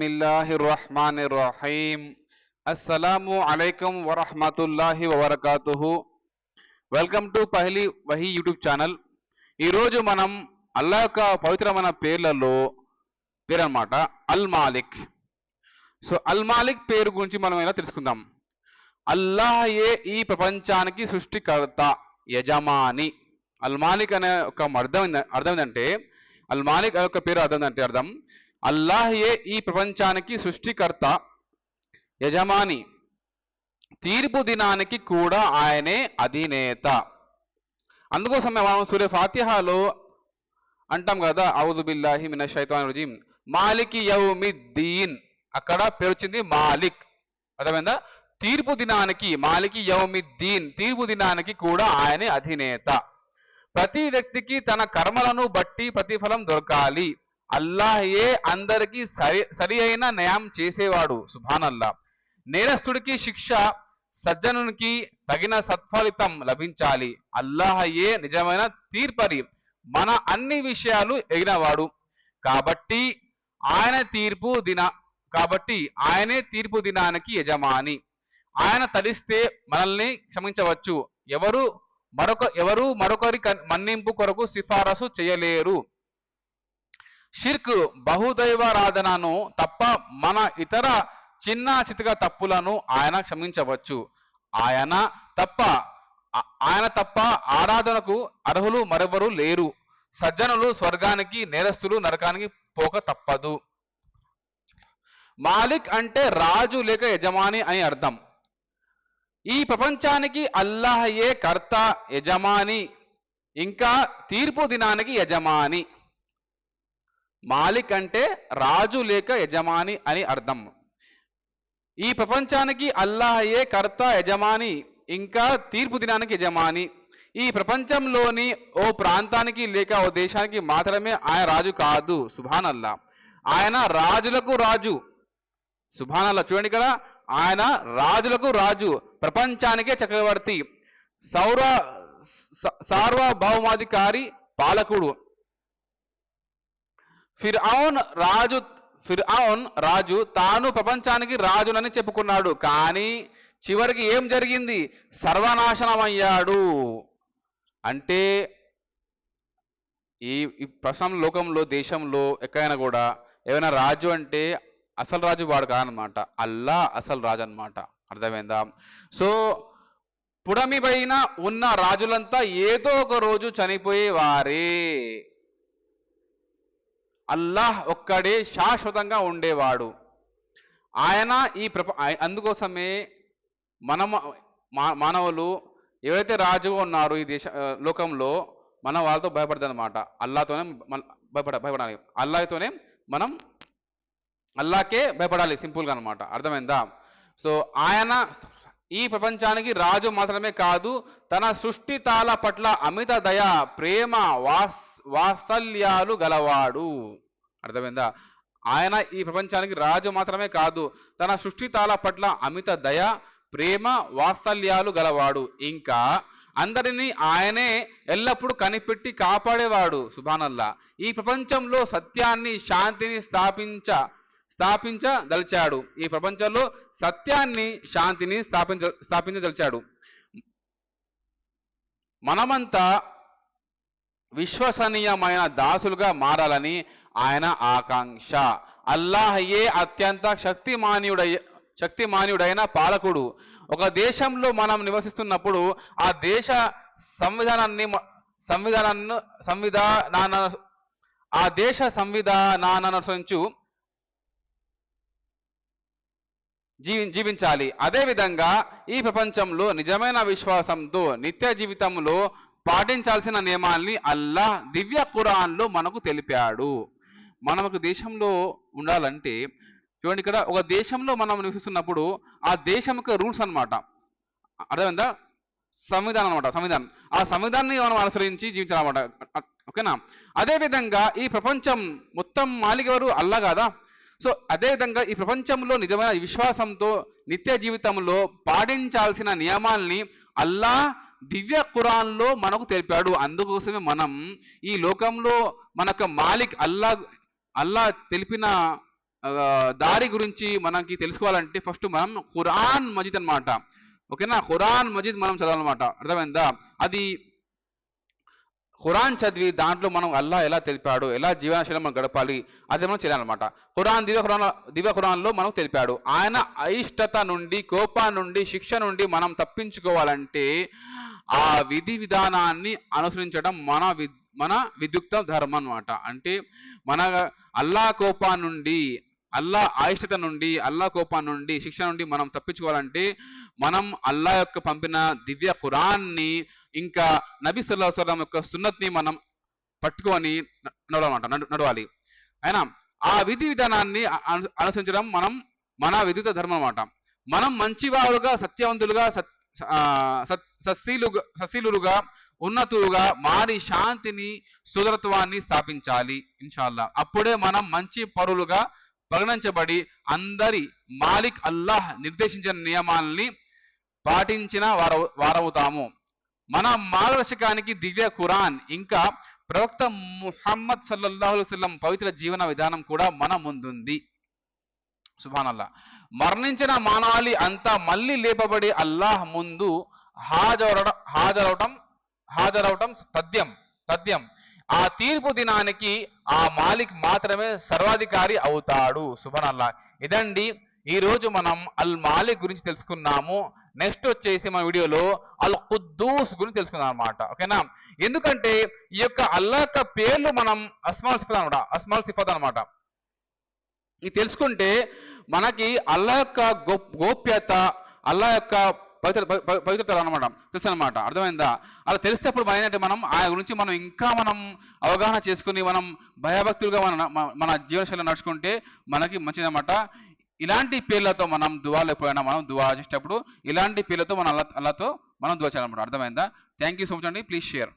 బిస్మిల్లాహిర్ రహ్మానిర్ రహీం అస్సలాము అలైకుం వబర్కాతుహు welcome to Pahli Wahi YouTube channel ఈరోజు మనం అల్లా యొక్క పవిత్రమైన పేర్లలో పేరు అనమాట అల్ మాలిక్. సో అల్ మాలిక్ పేరు గురించి మనం ఎలా తెలుసుకుందాం? అల్లాహయే ఈ ప్రపంచానికి సృష్టికర్త యజమాని. అల్ మాలిక్ అనే ఒక అర్థం అర్థం ఏంటంటే అల్ మాలిక్ అనే ఒక పేరు అర్థం అంటే అర్థం అల్లాహయే ఈ ప్రపంచానికి సృష్టికర్త యజమాని. తీర్పు దినానికి కూడా ఆయనే అధినేత. అందుకోసం మనం సూర్య ఫాతిహాలో అంటాం కదా ఔదు బిల్లాహి మిన షైతాన్ రజీం మాలికి యౌమిద్దీన్. అక్కడ పేరు వచ్చింది మాలిక్. అర్థమైందా? తీర్పు దినానికి మాలికి యౌమిద్దీన్. తీర్పు దినానికి కూడా ఆయనే అధినేత. ప్రతి వ్యక్తికి తన కర్మలను బట్టి ప్రతిఫలం దొరకాలి. అల్లాహయే అందరికీ సరి సరి అయిన న్యాయం చేసేవాడు. సుభానల్లా నేరస్తుడికి శిక్ష సజ్జనునికి తగిన సత్ఫలితం లభించాలి. అల్లాహయే నిజమైన తీర్పరి. మన అన్ని విషయాలు ఎగినవాడు. కాబట్టి ఆయన తీర్పు దిన కాబట్టి ఆయనే తీర్పు దినానికి యజమాని. ఆయన తలిస్తే మనల్ని క్షమించవచ్చు. ఎవరు మరొక ఎవరు మరొకరి మన్నింపు కొరకు సిఫారసు చేయలేరు. షిర్క్ బహుదైవారాధనను తప్ప మన ఇతర చిన్న చితక తప్పులను ఆయన క్షమించవచ్చు. ఆయన తప్ప ఆయన తప్ప ఆరాధనకు అర్హులు మరెవరు లేరు. సజ్జనులు స్వర్గానికి నేరస్తులు నరకానికి పోక తప్పదు. మాలిక్ అంటే రాజు లేక యజమాని అని అర్థం. ఈ ప్రపంచానికి అల్లాహయే కర్త యజమాని. ఇంకా తీర్పు దినానికి యజమాని. మాలిక్ అంటే రాజు లేక యజమాని అని అర్థం. ఈ ప్రపంచానికి అల్లాహయే కర్త యజమాని ఇంకా తీర్పు దినానికి యజమాని. ఈ ప్రపంచంలోని ఓ ప్రాంతానికి లేక ఓ దేశానికి మాత్రమే ఆయన రాజు కాదు. సుభాన్ అల్లా ఆయన రాజులకు రాజు. సుభానల్లా. చూడండి కదా ఆయన రాజులకు రాజు. ప్రపంచానికే చక్రవర్తి. సౌర సార్వభౌమాధికారి పాలకుడు. ఫిర్ఔన్ రాజు ఫిర్ఔన్ రాజు తాను ప్రపంచానికి రాజునని చెప్పుకున్నాడు. కానీ చివరికి ఏం జరిగింది? సర్వనాశనమయ్యాడు. అంటే ఈ ప్రసం ప్రస్తుతం లోకంలో దేశంలో ఎక్కడైనా కూడా ఏమైనా రాజు అంటే అసలు రాజు వాడు కాదనమాట. అల్లా అసలు రాజు అన్నమాట. అర్థమైందా? సో పుడమి పైన ఉన్న రాజులంతా ఏదో ఒక రోజు చనిపోయేవారే. అల్లాహ్ ఒక్కడే శాశ్వతంగా ఉండేవాడు. ఆయన ఈ ప్రప అందుకోసమే మన మా- మానవులు ఎవరైతే రాజుగా ఉన్నారో ఈ దేశ లోకంలో మనం వాళ్ళతో భయపడదనమాట అల్లాతోనే మన- భయపడ భయపడాలి. అల్లాతోనే మనం అల్లాకే భయపడాలి సింపుల్గా అనమాట అర్థమైందా? సో ఆయన ఈ ప్రపంచానికి రాజు మాత్రమే కాదు తన సృష్టి తాల పట్ల అమిత దయ ప్రేమ వాస్ వాత్సల్యాలు గలవాడు. అర్థమైందా? ఆయన ఈ ప్రపంచానికి రాజు మాత్రమే కాదు తన సృష్టి తాళ పట్ల అమిత దయ ప్రేమ వాత్సల్యాలు గలవాడు. ఇంకా అందరినీ ఆయనే ఎల్లప్పుడూ కనిపెట్టి కాపాడేవాడు. సుభానల్లా ఈ ప్రపంచంలో సత్యాన్ని శాంతిని స్థాపించ స్థాపించదలిచాడు ఈ ప్రపంచంలో సత్యాన్ని శాంతిని స్థాపించ స్థాపించదలిచాడు. మనమంతా విశ్వసనీయమైన దాసులుగా మారాలని ఆయన ఆకాంక్ష. అల్లాహయే అత్యంత శక్తిమాన్యుడై శక్తిమాన్యుడైన పాలకుడు. ఒక దేశంలో మనం నివసిస్తున్నప్పుడు ఆ దేశ సంవిధానాన్ని సంవిధానాన్ని సంవిధానాన్ని ఆ దేశ సంవిధానాన్ననుసరించు జీవి జీవించాలి. అదేవిధంగా ఈ ప్రపంచంలో నిజమైన విశ్వాసంతో నిత్య జీవితంలో పాటించాల్సిన నియమాల్ని అల్లాహ్ దివ్య ఖురాన్లో మనకు తెలిపాడు. మనం ఒక దేశంలో ఉండాలంటే చూడండి ఇక్కడ ఒక దేశంలో మనం నివసిస్తున్నప్పుడు ఆ దేశం యొక్క రూల్స్ అన్నమాట. అర్థమైందా? సంవిధానం అనమాట సంవిధానం. ఆ సంవిధానాన్ని మనం అనుసరించి జీవించాలన్నమాట. ఓకేనా? అదే విధంగా ఈ ప్రపంచం మొత్తం మాలికవారు అల్లా కాదా? సో అదే విధంగా ఈ ప్రపంచంలో నిజమైన విశ్వాసంతో నిత్య జీవితంలో పాటించాల్సిన నియమాల్ని అల్లా దివ్య ఖురాన్లో మనకు తెలిపాడు. అందుకోసమే మనం ఈ లోకంలో మనకు మాలిక్ అల్లా అల్లా తెలిపిన దారి గురించి మనకి తెలుసుకోవాలంటే ఫస్ట్ మనం ఖురాన్ మజిద్ అన్నమాట. ఓకేనా? ఖురాన్ మజీద్ మనం చదవాలన్నమాట. అర్థమైందా? అది ఖురాన్ చదివి దాంట్లో మనం అల్లా ఎలా తెలిపాడు ఎలా జీవనశైలి మనం గడపాలి అది మనం చేయాలన్నమాట. ఖురాన్ దివ్య ఖురాన్ దివ్య ఖురాన్లో మనకు తెలిపాడు. ఆయన అయిష్టత నుండి కోపా నుండి శిక్ష నుండి మనం తప్పించుకోవాలంటే ఆ విధి విధానాన్ని అనుసరించడం మన వి మన విద్యుక్త ధర్మం అన్నమాట. అంటే మన అల్లా కోపా నుండి అల్లా అయిష్టత నుండి అల్లా కోపా నుండి శిక్ష నుండి మనం తప్పించుకోవాలంటే మనం అల్లా యొక్క పంపిన దివ్య ఖురాన్ని ఇంకా నబీ సల్లా సలం యొక్క సున్నత్ని మనం పట్టుకొని నడవాలన్నమాట. నడు- నడవాలి. అయినా ఆ విధి విధానాన్ని అను- అనుసరించడం మనం మన విద్యుత ధర్మం అన్నమాట. మనం మంచివారుగా సత్యవంతులుగా సస్సీలుగా ఉన్నతులుగా మారి శాంతిని సుదరత్వాన్ని స్థాపించాలి ఇన్షాల్లా అప్పుడే మనం మంచి పరులుగా పరిగణించబడి అందరి మాలిక్ అల్లాహ్ నిర్దేశించిన నియమాల్ని పాటించిన వార వారవుతాము. మన మార్గదర్శకానికి దివ్య ఖురాన్ ఇంకా ప్రవక్త ముహమ్మద్ సల్లల్లాహు వసల్లం పవిత్ర జీవన విధానం కూడా మన ముందుంది. సుభానల్లా. మరణించిన మానవాళి అంతా మళ్ళీ లేపబడి అల్లాహ్ ముందు హాజరవడం హాజరవటం హాజరవటం తథ్యం తథ్యం. ఆ తీర్పు దినానికి ఆ మాలిక్ మాత్రమే సర్వాధికారి అవుతాడు సుభనల్లా. ఇదండి ఈ రోజు మనం అల్ మాలిక్ గురించి తెలుసుకున్నాము. నెక్స్ట్ వచ్చేసి మన వీడియోలో అల్ కుద్దూస్ గురించి తెలుసుకున్నాం అనమాట ఓకేనా? ఎందుకంటే ఈ యొక్క అల్లా యొక్క పేర్లు మనం అస్మాల్ సిఫత్ అనమాట అస్మాల్ సిఫత్ అనమాట ఇది తెలుసుకుంటే మనకి అల్లా యొక్క గోప్యత అల్లా యొక్క పవిత్ర పవిత్రత అనమాట తెలుసు అనమాట అర్థమైందా? అలా తెలిసేటప్పుడు మన ఏంటంటే మనం ఆయన గురించి మనం ఇంకా మనం అవగాహన చేసుకుని మనం భయభక్తులుగా మన మన- జీవనశైలి నడుచుకుంటే మనకి మంచిదన్నమాట. ఇలాంటి పేర్లతో మనం దువాలు ఎప్పుడైనా మనం దువా చేసేటప్పుడు ఇలాంటి పేర్లతో మనం అల్లా అల్లాతో మనం దువా చేయాలన్నమాట. అర్థమైందా? థ్యాంక్ యూ సో మచ్ అండి. Please share.